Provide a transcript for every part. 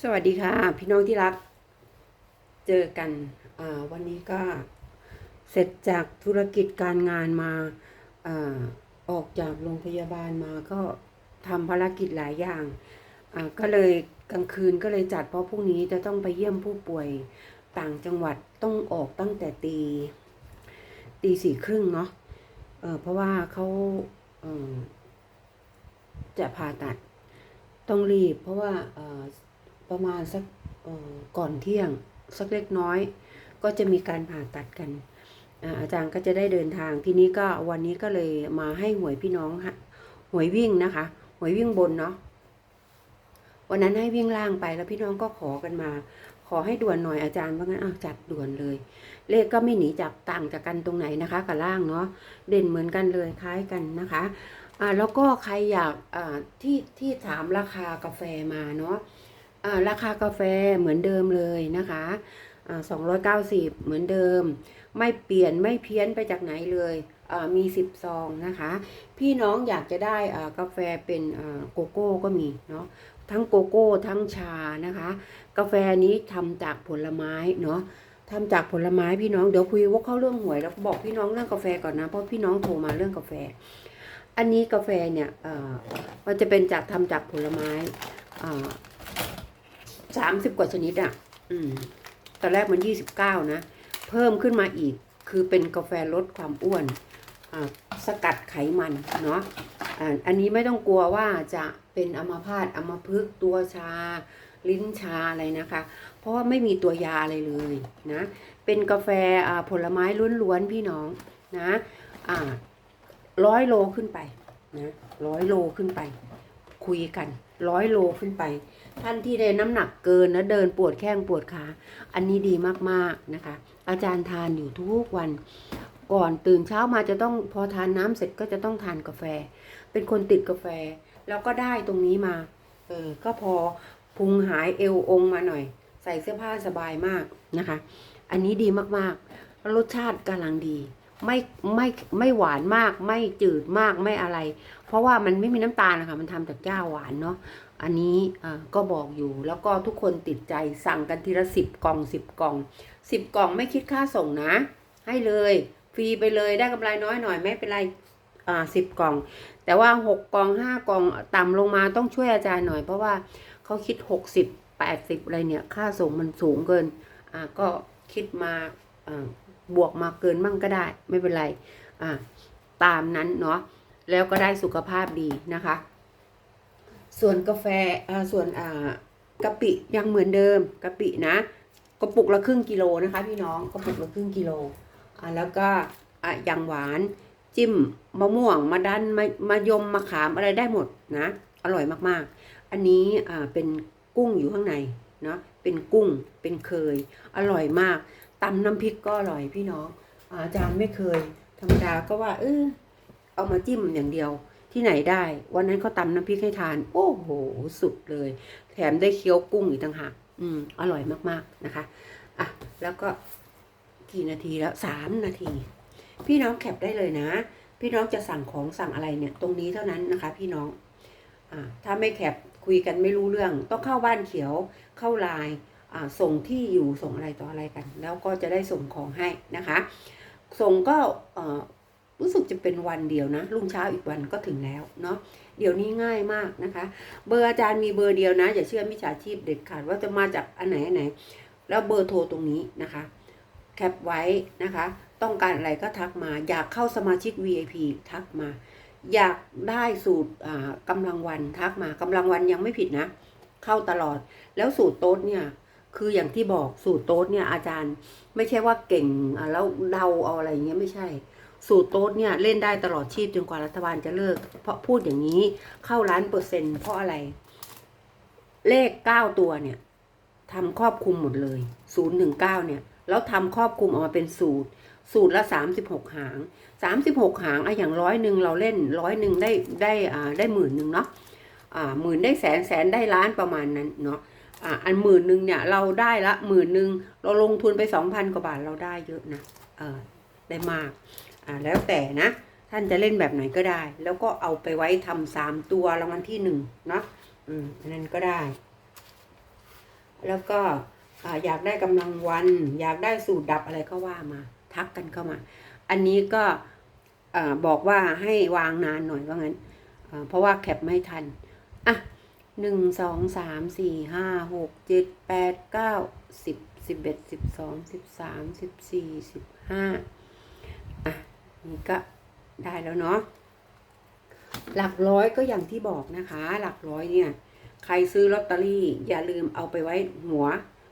สวัสดีค่ะ พี่น้องที่รัก เจอกันวันนี้ก็เสร็จจากธุรกิจการงานมาอาออกจากโรงพยาบาลมาก็ทำภารกิจหลายอย่างก็เลยกลางคืนก็เลยจัดเพราะพรุ่งนี้จะต้องไปเยี่ยมผู้ป่วยต่างจังหวัดต้องออกตั้งแต่ตีตีสี่ครึ่งเนาะเเพราะว่าเขาเจะผ่าตัดต้องรีบ เพราะว่า ประมาณสักก่อนเที่ยงสักเล็กน้อย ก็จะมีการผ่าตัดกัน อาจารย์ก็จะได้เดินทางทีนี้ก็วันนี้ก็เลยมาให้หวยพี่น้องฮะหวยวิ่งนะคะหวยวิ่งบนเนาะวันนั้นให้วิ่งล่างไปแล้วพี่น้องก็ขอกันมา ขอให้ด่วนหน่อยอาจารย์ว่างั้นอ้าวจัดด่วนเลย เลขก็ไม่หนีจากต่างจากกันตรงไหนนะคะ กับล่างเนาะเด่นเหมือนกันเลยคล้ายกันนะคะอ่าแล้วก็ใครอยากอ่าที่ที่ถามราคากาแฟมาเนาะ ราคากาแฟเหมือนเดิมเลยนะคะอ่า290เหมือนเดิม ไม่เปลี่ยนไม่เพี้ยนไปจากไหนเลยมี10ซองนะคะ พี่น้องอยากจะได้กาแฟเป็นโกโก้ก็มีเนาะทั้งโกโก้ทั้งชานะคะ กาแฟนี้ทำจากผลไม้เนาะทำจากผลไม้พี่น้องเดี๋ยวคุยว่าเข้าเรื่องหวยแล้วบอกพี่น้องเรื่องกาแฟก่อนนะเพราะพี่น้องโทรมาเรื่องกาแฟ อันนี้กาแฟเนี่ยมันจะเป็นจากทำจากผลไม้อ่า สามสิบกว่าชนิดอะ อืมตอนแรกมันยี่สิบเก้านะ เพิ่มขึ้นมาอีก คือเป็นกาแฟลดความอ้วนอ่าสกัดไขมันเนาะอ่าอันนี้ไม่ต้องกลัวว่าจะเป็นอัมพาตอัมพฤกตัวชา ลิ้นชาอะไรนะคะ เพราะว่าไม่มีตัวยาอะไรเลยนะ เป็นกาแฟอ่าผลไม้ล้วนๆพี่น้องนะอ่าร้อยโลขึ้นไปนะร้อยโลขึ้นไป คุยกัน ร้อยโลขึ้นไป ท่านที่ได้น้ำหนักเกินนะเดินปวดแข้งปวดขา อันนี้ดีมากๆนะคะ อาจารย์ทานอยู่ทุกวัน ก่อนตื่นเช้ามาจะต้องพอทานน้ำเสร็จก็จะต้องทานกาแฟ เป็นคนติดกาแฟ แล้วก็ได้ตรงนี้มา เออ ก็พอพุงหายเอวองมาหน่อย ใส่เสื้อผ้าสบายมากนะคะ อันนี้ดีมากๆ รสชาติกำลังดี ไม่ไม่ไม่หวานมาก ไม่จืดมากไม่อะไร เพราะว่ามันไม่มีน้ำตาลนะคะมันทำจากหญ้าหวานเนาะอันนี้ก็บอกอยู่แล้วก็ทุกคนติดใจสั่งกันทีละสิบกล่องสิบกล่องสิบกล่องไม่คิดค่าส่งนะ ให้เลย ฟรีไปเลยได้กำไรน้อยหน่อยไม่เป็นไรอ่าสิบกล่อง แต่ว่าหกกล่องห้ากล่องต่ำลงมาต้องช่วยอาจารย์หน่อยเพราะว่าเขาคิดหกสิบแปดสิบอะไรเนี่ย ค่าส่งมันสูงเกินอ่าก็คิดมาอ่า บวกมาเกินมั่งก็ได้ไม่เป็นไรอ่าตามนั้นเนาะแล้วก็ได้สุขภาพดีนะคะ ส่วนกาแฟอ่าส่วนอ่ากะปิยังเหมือนเดิมกะปินะกระปุกละครึ่งกิโลนะคะ พี่น้องกระปุกละครึ่งกิโลอ่าแล้วก็อะอย่างหวานจิ้มมะม่วงมะดันมะมะยมมะขามอะไรได้หมดนะอร่อยมากๆ อันนี้อ่าเป็นกุ้งอยู่ข้างในเนาะเป็นกุ้งเป็นเคย อร่อยมาก ตำน้ำพริกก็อร่อยพี่น้อง อาจารย์ไม่เคย ธรรมดาก็ว่า เออเอามาจิ้มอย่างเดียวที่ไหนได้ วันนั้นเขาตำน้ำพริกให้ทาน โอ้โห สุดเลย แถมได้เคี้ยวกุ้งอีกต่างหากอืม อร่อยมากๆนะคะ อะ แล้วก็กี่นาทีแล้วสามนาที พี่น้องแคปได้เลยนะ พี่น้องจะสั่งของสั่งอะไรเนี่ย ตรงนี้เท่านั้นนะคะ พี่น้อง อ่าถ้าไม่แคปคุยกันไม่รู้เรื่อง ต้องเข้าบ้านเขียว เข้าไลน์ ส่งที่อยู่ส่งอะไรต่ออะไรกัน แล้วก็จะได้ส่งของให้นะคะ ส่งก็รู้สึกจะเป็นวันเดียวนะรุ่งเช้าอีกวันก็ถึงแล้วเนาะเดี๋ยวนี้ง่ายมากนะคะ เบอร์อาจารย์มีเบอร์เดียวนะ อย่าเชื่อมิจฉาชีพเด็ดขาดว่าจะมาจากอันไหนอันไหน แล้วเบอร์โทรตรงนี้นะคะ แคปไว้นะคะ ต้องการอะไรก็ทักมา อยากเข้าสมาชิก VIP ทักมา อยากได้สูตรอ่ากำลังวันทักมากำลังวันยังไม่ผิดนะ เข้าตลอดแล้วสูตรโต๊ดเนี่ย คืออย่างที่บอกสูตรโต๊ดเนี่ยอาจารย์ ไม่ใช่ว่าเก่งแล้วเดาเอาอะไรเงี้ยไม่ใช่ สูตรโต๊ดเนี่ยเล่นได้ตลอดชีพจนกว่ารัฐบาลจะเลิก เพราะพูดอย่างนี้เข้าล้านเปอร์เซ็นต์เพราะอะไร เลขเก้าตัวเนี่ยทำครอบคลุมหมดเลยศูนย์ถึงเก้าเนี่ยแล้วทำครอบคลุมออกมาเป็นสูตร สูตรละสามสิบหกหางสามสิบหกหางอะอย่างร้อยหนึ่งเราเล่นร้อยหนึ่งได้ได้อ่าได้หมื่นหนึ่งเนาะอ่าหมื่นได้แสนแสนได้ล้านประมาณนั้นเนาะ อ่าอันหมื่นหนึ่งเนี่ยเราได้ละหมื่นหนึ่งเราลงทุนไปสองพันกว่าบาทเราได้เยอะนะเออได้มากอ่าแล้วแต่นะ ท่านจะเล่นแบบไหนก็ได้ แล้วก็เอาไปไว้ทำสามตัวรางวัลที่หนึ่งเนาะอืมอันนั้นก็ได้ แล้วก็อ่าอยากได้กำลังวัน อยากได้สูตรดับอะไรก็ว่ามา ทักกันเข้ามา อันนี้ก็อ่าบอกว่าให้วางนานหน่อยว่างั้น เพราะว่าแคปไม่ทัน อะ หนึ่งสองสามสี่ห้าหกเจ็ดแปดเก้าสิบสิบเอ็ดสิบสองสิบสามสิบสี่สิบห้าอะนี่ก็ได้แล้วเนาะหลักร้อยก็อย่างที่บอกนะคะ หลักร้อยเนี่ย ใครซื้อลอตเตอรี่ อย่าลืมเอาไปไว้หัว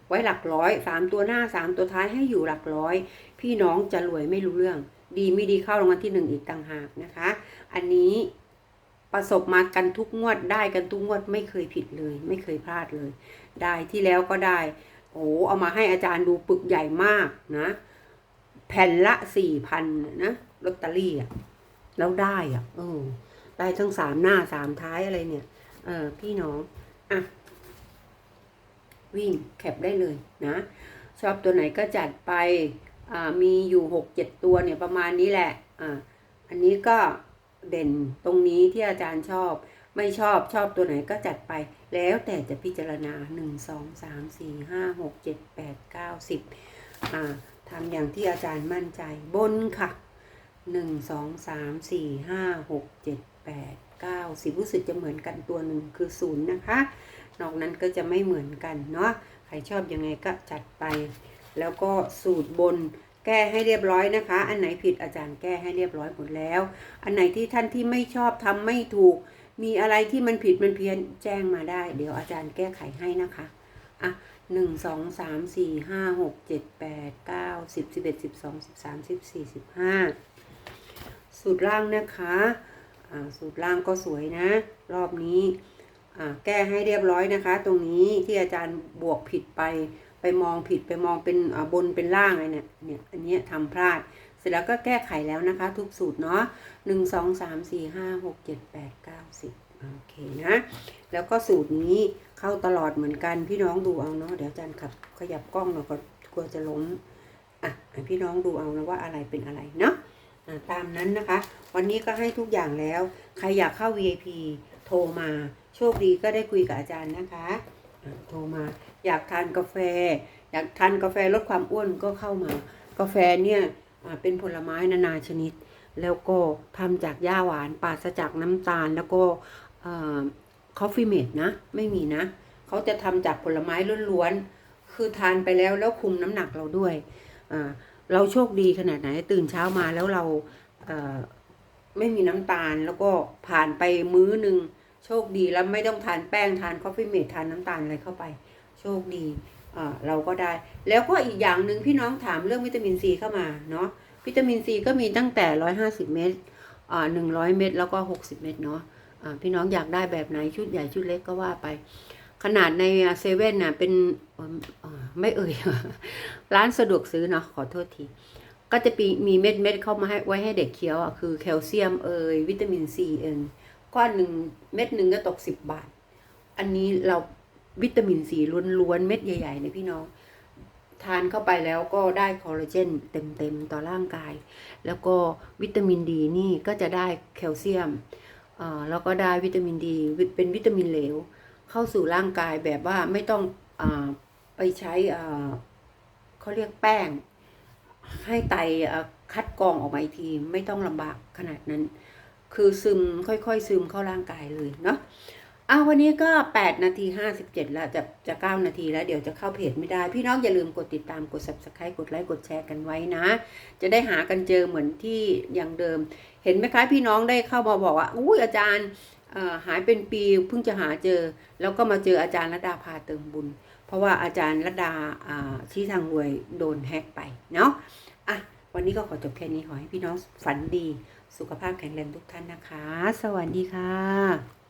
ไว้หลักร้อยสามตัวหน้าสามตัวท้ายให้อยู่หลักร้อย พี่น้องจะรวยไม่รู้เรื่อง ดีไม่ดีเข้ารางวัลที่หนึ่งอีกต่างหากนะคะ อันนี้ ประสบมากันทุกงวดได้กันทุกงวดไม่เคยผิดเลย ไม่เคยพลาดเลย ได้ที่แล้วก็ได้ โอ้เอามาให้อาจารย์ดูปึกใหญ่มากนะ แผ่นละสี่พันนะลอตเตอรี่อะแล้วได้อะเออได้ทั้งสามหน้าสามท้ายอะไรเนี่ย เออพี่น้องอะวิ่งแคปได้เลยนะ ชอบตัวไหนก็จัดไปอ่ามีอยู่หกเจ็ดตัวเนี่ยประมาณนี้แหละอ่าอันนี้ก็ เด่นตรงนี้ที่อาจารย์ชอบ ไม่ชอบชอบตัวไหนก็จัดไป แล้วแต่จะพิจารณาหนึ่งสองสามสี่ห้าหกเจ็ดแปดเก้าสิบอ่าทำอย่างที่อาจารย์มั่นใจบนค่ะหนึ่งสองสามสี่ห้าหกเจ็ดแปดเก้าสิบรู้สึกจะเหมือนกันตัวหนึ่งคือศูนย์นะคะ นอกนั้นก็จะไม่เหมือนกันเนาะใครชอบยังไงก็จัดไป แล้วก็สูตรบน แก้ให้เรียบร้อยนะคะ อันไหนผิดอาจารย์แก้ให้เรียบร้อยหมดแล้ว อันไหนที่ท่านที่ไม่ชอบทำไม่ถูก มีอะไรที่มันผิดมันเพี้ยนแจ้งมาได้ เดี๋ยวอาจารย์แก้ไขให้นะคะอะหนึ่งสองสามสี่ห้าหกเจ็ดแปดเก้าสิบสิบเอ็ดสิบสองสิบสามสิบสี่สิบห้าสูตรล่างนะคะอ่าสูตรล่างก็สวยนะ รอบนี้อ่าแก้ให้เรียบร้อยนะคะ ตรงนี้ที่อาจารย์บวกผิดไป ไปมองผิดไปมองเป็นบนเป็นล่างอะไรเนี่ยเนี่ยอันนี้ทำพลาด เสร็จแล้วก็แก้ไขแล้วนะคะ ทุกสูตรเนาะหนึ่งสองสามสี่ห้าหกเจ็ดแปดเก้าสิบโอเคนะ แล้วก็สูตรนี้เข้าตลอดเหมือนกันพี่น้องดูเอาเนาะเดี๋ยวอาจารย์ขับขยับกล้องเราก็กลัวจะล้มอะพี่น้องดูเอานะว่าอะไรเป็นอะไรเนาะตามนั้นนะคะ วันนี้ก็ให้ทุกอย่างแล้ว ใครอยากเข้า VIP โทรมา โชคดีก็ได้คุยกับอาจารย์นะคะ โทรมา อยากทานกาแฟ อยากทานกาแฟลดความอ้วนก็เข้ามา กาแฟเนี่ยเป็นผลไม้นานาชนิด แล้วก็ทำจากหญ้าหวานปราศจากน้ำตาลแล้วก็คอฟฟี่เมดนะ ไม่มีนะ เขาจะทำจากผลไม้ล้วนๆ คือทานไปแล้วแล้วคุมน้ำหนักเราด้วย เราโชคดีขนาดไหนตื่นเช้ามาแล้วเราเไม่มีน้ำตาลแล้วก็ผ่านไปมื้อหนึ่งโชคดีแล้วไม่ต้องทานแป้งทานคอฟฟี่เมดทานน้ำตาลอะไรเข้าไป โชคดีเราก็ได้ แล้วก็อีกอย่างหนึ่งพี่น้องถามเรื่องวิตามินซีเข้ามาเนาะวิตามินซีก็มีตั้งแต่150เม็ดอ่า100เม็ดแล้วก็60เม็ดเนาะพี่น้องอยากได้แบบไหนชุดใหญ่ชุดเล็กก็ว่าไป ขนาดในเซเว่นน่ะเป็นไม่เอ่ย ร้านสะดวกซื้อเนาะขอโทษทีก็จะมีมีเม็ดเม็ดเข้ามาให้ไว้ให้เด็กเคี้ยวอะคือแคลเซียมเอ่ยวิตามินซีเองก้อนหนึ่งเม็ดหนึ่งก็ตก10บาท อันนี้เรา วิตามินซีล้วนๆเม็ดใหญ่ๆเนี่ยพี่น้อง ทานเข้าไปแล้วก็ได้คอลลาเจนเต็มๆต่อร่างกาย แล้วก็วิตามินดีนี่ก็จะได้แคลเซียมแล้วก็ได้วิตามินดีเป็นวิตามินเหลว เข้าสู่ร่างกายแบบว่าไม่ต้องอไปใช้เขาเรียกแป้ง ให้ไตคัดกรองออกมาอีกทีไม่ต้องลำบากขนาดนั้น คือซึมค่อยๆ ซึมเข้าร่างกายเลยเนาะ อ้าววันนี้ก็ 8 นาที 57 แล้วจะจะ 9 นาทีแล้ว เดี๋ยวจะเข้าเพจไม่ได้ พี่น้องอย่าลืมกดติดตามกด subscribe กดไลค์กดแชร์กันไว้นะ จะได้หากันเจอเหมือนที่อย่างเดิม เห็นไหมคะพี่น้องได้เข้ามาบอกว่าอุ้ยอาจารย์หายเป็นปีเพิ่งจะหาเจอ แล้วก็มาเจออาจารย์รดาพาเติมบุญ เพราะว่าอาจารย์รดาอ่าชี้ทางรวยโดนแฮกไปเนาะอะวันนี้ก็ขอจบแค่นี้ขอให้พี่น้องฝันดี สุขภาพแข็งแรงทุกท่านนะคะ สวัสดีค่ะ